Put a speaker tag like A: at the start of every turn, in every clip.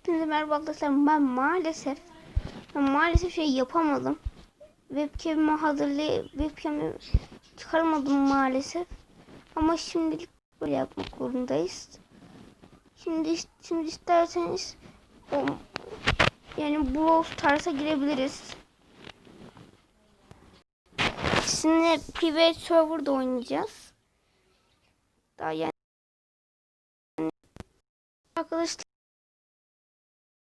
A: Hepinize merhaba arkadaşlar. Ben maalesef ben maalesef şey yapamadım. Webcam'imi hazırlayıp webcam'imi çıkarmadım maalesef. Ama şimdilik böyle yapmak zorundayız. Şimdi şimdi isterseniz o, yani Brawl Stars'a girebiliriz. Sizinle private server'da oynayacağız. Daha yani arkadaşlar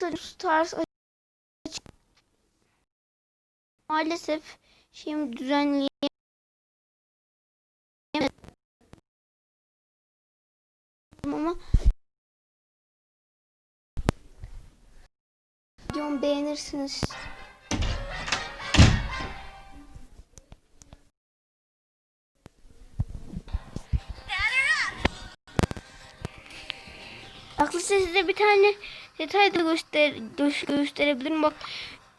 A: Stars aç- maalesef şimdi düzenleyemedim ama videomu beğenirsiniz. Arkadaşlar size bir tane detay da göster gö- gösterebilirim. Bak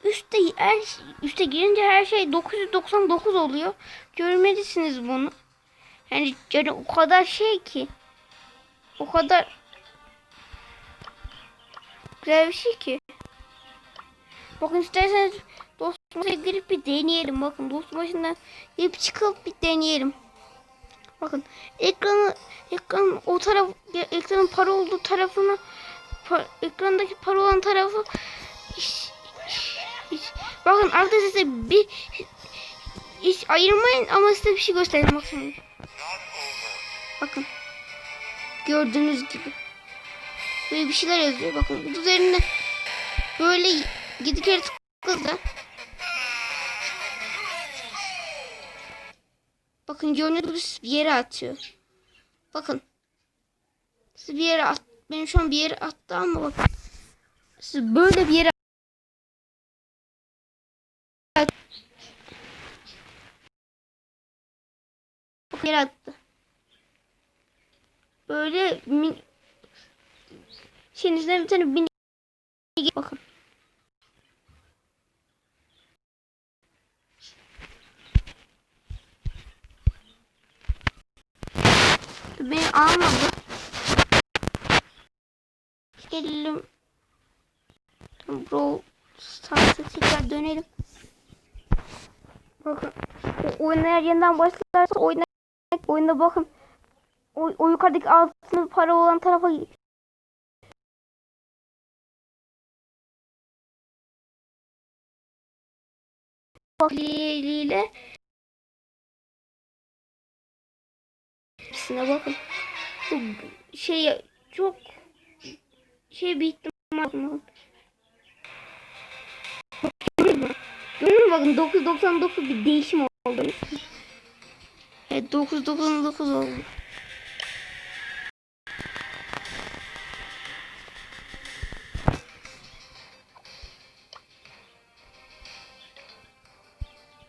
A: üstte her üste girince her şey 999 oluyor. Görmelisiniz bunu. Yani, yani o kadar şey ki. O kadar güzel bir şey ki. Bakın isterseniz dostum başına girip bir deneyelim. Bakın dostum başından girip çıkıp bir deneyelim. Bakın ekranı ekran o taraf ekranın para olduğu tarafına ekrandaki para olan tarafı bakın arkadaşlar size bir hiç ayırmayın ama size bir şey göstereyim bakın. Bakın. Gördüğünüz gibi. Böyle bir şeyler yazıyor. Bakın üzerinde böyle gidi kere tıkladı. Bakın gördüğünüz bir yere atıyor. Bakın. Bir yere at. Benim şu an bir yere attı ama bakın. Siz böyle bir yere yere attı. Böyle min... Şeyin içinden bir tane bin... Bakın. Beni almadı. Gelelim. Bro Stars'a tekrar dönelim. Bakın. O oyunlar yeniden başlarsa oyuna oyunda bakın. O, o yukarıdaki altın para olan tarafa ile hepsine bakın. Şey çok şey bir ihtimal Görüyor? Bakın 999 bir değişim oldu. Evet 999 oldu.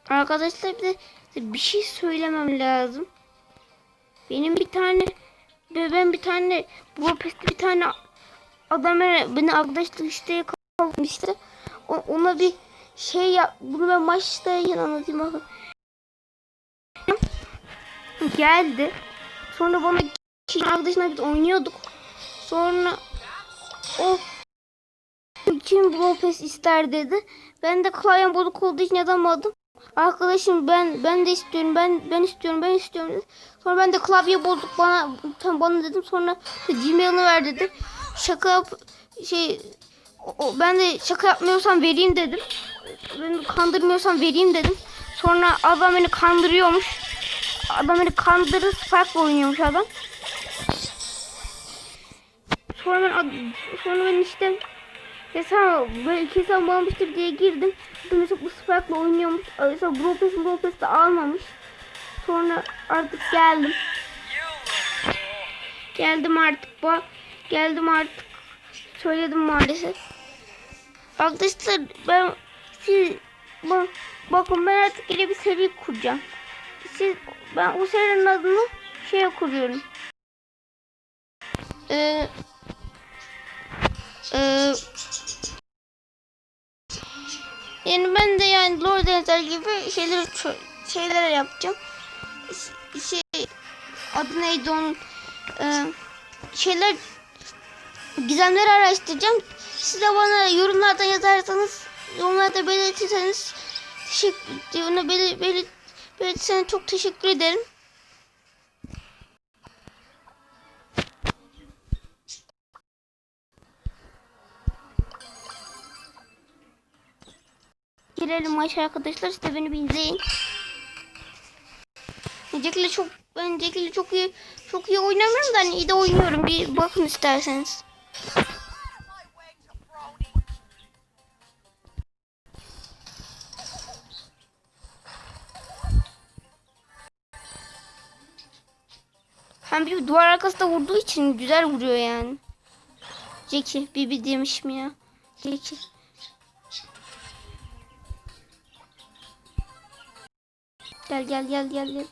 A: Arkadaşlar bir de bir şey söylemem lazım. Benim bir tane ben bir tane bu bir tane adam beni arkadaşlık işte kalmıştı. Ona bir şey yap bunu ben maçtayken anlatayım bakın. Geldi. Sonra bana arkadaşına biz oynuyorduk. Sonra o kim Pass ister dedi. Ben de klavyem bozuk olduğu için yazamadım. Arkadaşım ben ben de istiyorum ben ben istiyorum ben istiyorum dedi. Sonra ben de klavye bozuk bana tam bana dedim sonra Gmail'ını ver dedi. Şaka yap şey o, ben de şaka yapmıyorsam vereyim dedim. Ben kandırmıyorsam vereyim dedim. Sonra adam beni kandırıyormuş. Adam beni kandırıp Spike'la oynuyormuş adam. Sonra ben sonra ben işte hesap böyle iki hesap almıştır diye girdim. Mesela bu Spike'la oynuyormuş. Mesela Brawl Pass de almamış. Sonra artık geldim. Geldim artık bak. Geldim artık. Söyledim maalesef. Arkadaşlar ben siz bak, bakın ben artık yine bir seri kuracağım. Siz ben o serinin adını şeye kuruyorum. Ee, ee, yani ben de yani Lord Enter gibi şeyler şeyler yapacağım. Şey adı neydi onun? Ee, şeyler gizemleri araştıracağım. Siz de bana yorumlardan yazarsanız, yorumlarda belirtirseniz teşekkür, onu belir, belir, belirtirseniz çok teşekkür ederim. Girelim maça arkadaşlar. Siz beni bir izleyin. Jack'le çok Jack'le çok iyi çok iyi oynamıyorum da hani iyi de oynuyorum. Bir bakın isterseniz. De duvar arkasında vurduğu için güzel vuruyor yani. Jackie, Bibi demişim ya. Jackie. Gel gel gel gel gel.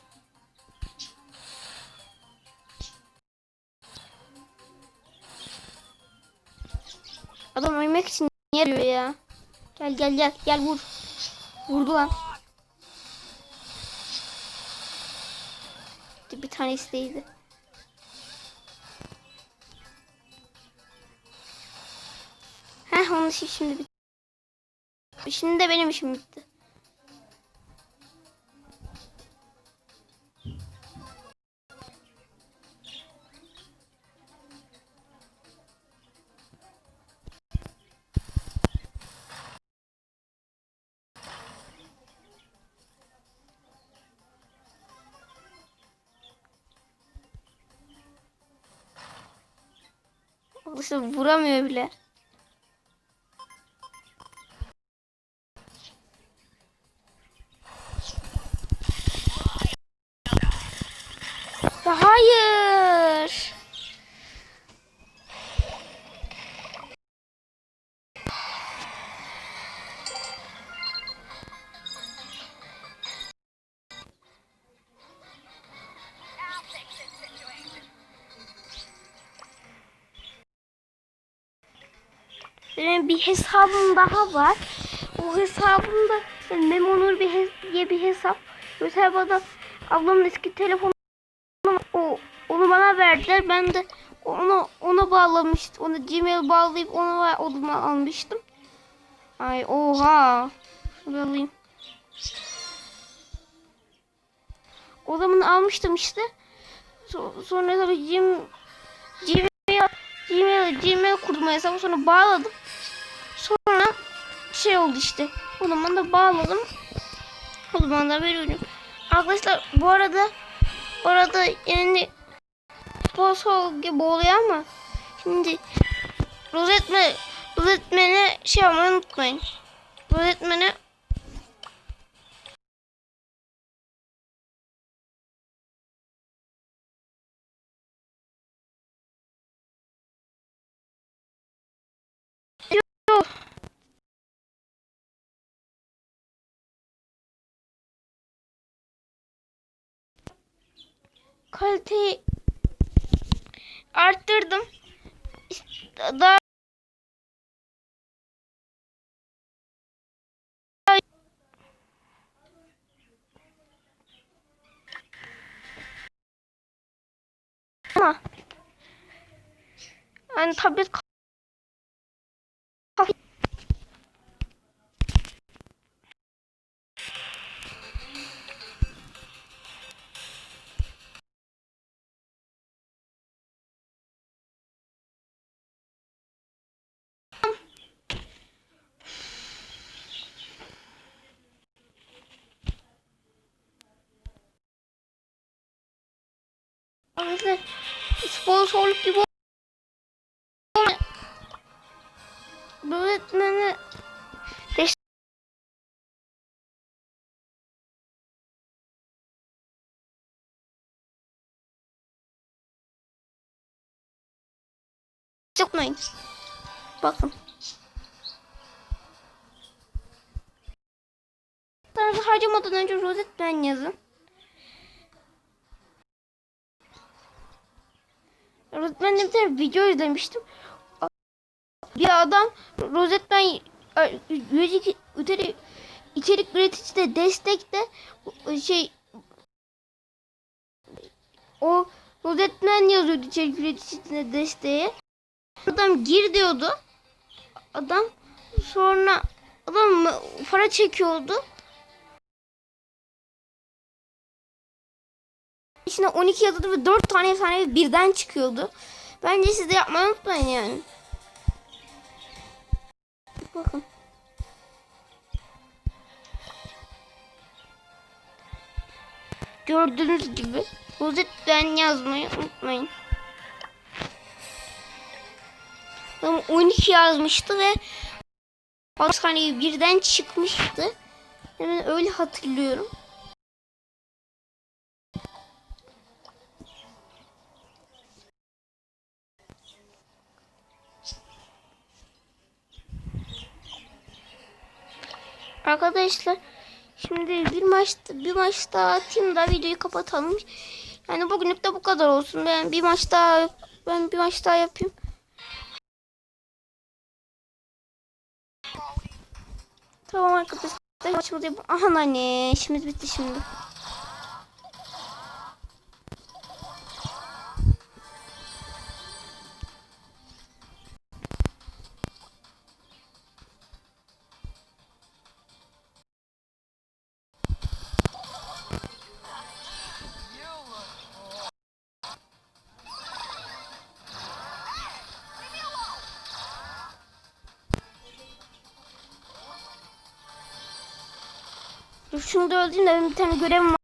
A: Adam ölmek için niye arıyor ya? Gel gel gel gel vur. Vurdu lan. Bir tanesi değildi. Onun işi şimdi bitti. Şimdi de benim işim bitti. İşte vuramıyor bile. Ya hayır. Benim bir hesabım daha var. O hesabımda Memonur bir diye bir hesap. Bu hesabda ablamın eski telefonu onu bana verdiler. Ben de onu ona bağlamıştım. Onu Gmail bağlayıp onu odama almıştım. Ay oha. Şunu alayım. Odamını almıştım işte. So- sonra tabii Gmail Gmail Gmail, Gmail kurdum hesabı sonra bağladım. Sonra şey oldu işte. O zaman da bağladım. O zaman da veriyorum. Arkadaşlar bu arada bu arada yani sponsor gibi oluyor ama şimdi rozetme rozetmene şey yapmayı unutmayın. Rozetmene kaliteyi arttırdım. Daha ama yani tablet Arkadaşlar sponsorluk gibi öğretmeni Yapmayın. Bakın. Harcamadan önce rozetmen yazın. Bir tane video izlemiştim. Bir adam rozetmen üyelik içerik, içerik üretici de destekte şey o rozetmen yazıyordu içerik üreticisine desteğe. Adam gir diyordu. adam. Sonra adam para çekiyordu. İçinde 12 yazıyordu ve 4 tane efsane birden çıkıyordu. Bence siz de yapmayı unutmayın yani. Bakın. Gördüğünüz gibi rozetten yazmayı unutmayın. Ama 12 yazmıştı ve hastaneyi birden çıkmıştı. Hemen öyle hatırlıyorum. Arkadaşlar şimdi bir maçta bir maç daha atayım da videoyu kapatalım. Yani bugünlük de bu kadar olsun. Ben bir maç daha ben bir maç daha yapayım. Tamam arkadaşlar maçımızı yap- Aha anne işimiz bitti şimdi. Dur şunu da öldüreyim de benim bir tane görevim var.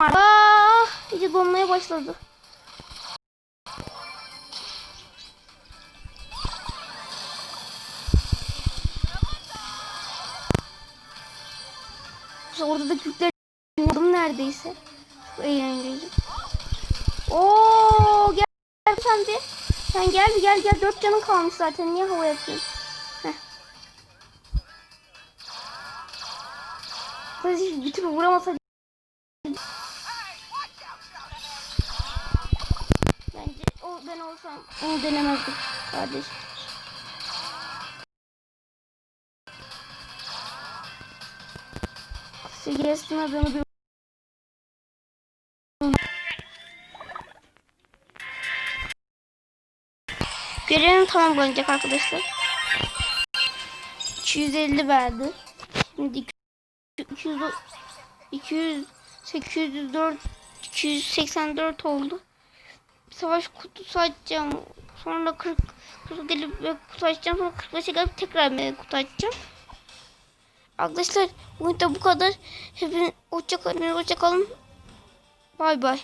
A: Ah, iyice donmaya başladı. Orada da Kürtler neredeyse. Çok eğlenceli. Oo gel, gel sen de. Sen gel gel gel. Dört canın kalmış zaten. Niye hava yapıyorsun? Hadi bir türlü Bence o ben olsam onu denemezdim kardeş. Sevgilisinin adını bir Görevim tamamlanacak arkadaşlar. 250 verdi. Şimdi 200 200 804 284 oldu. Savaş kutusu açacağım. Sonra 40 kutu gelip ve kutu açacağım. Sonra 45'e gelip tekrar bir kutu açacağım. Arkadaşlar bugün de bu kadar. Hepiniz hoşça kalın. Hoşça kalın. Bay bay.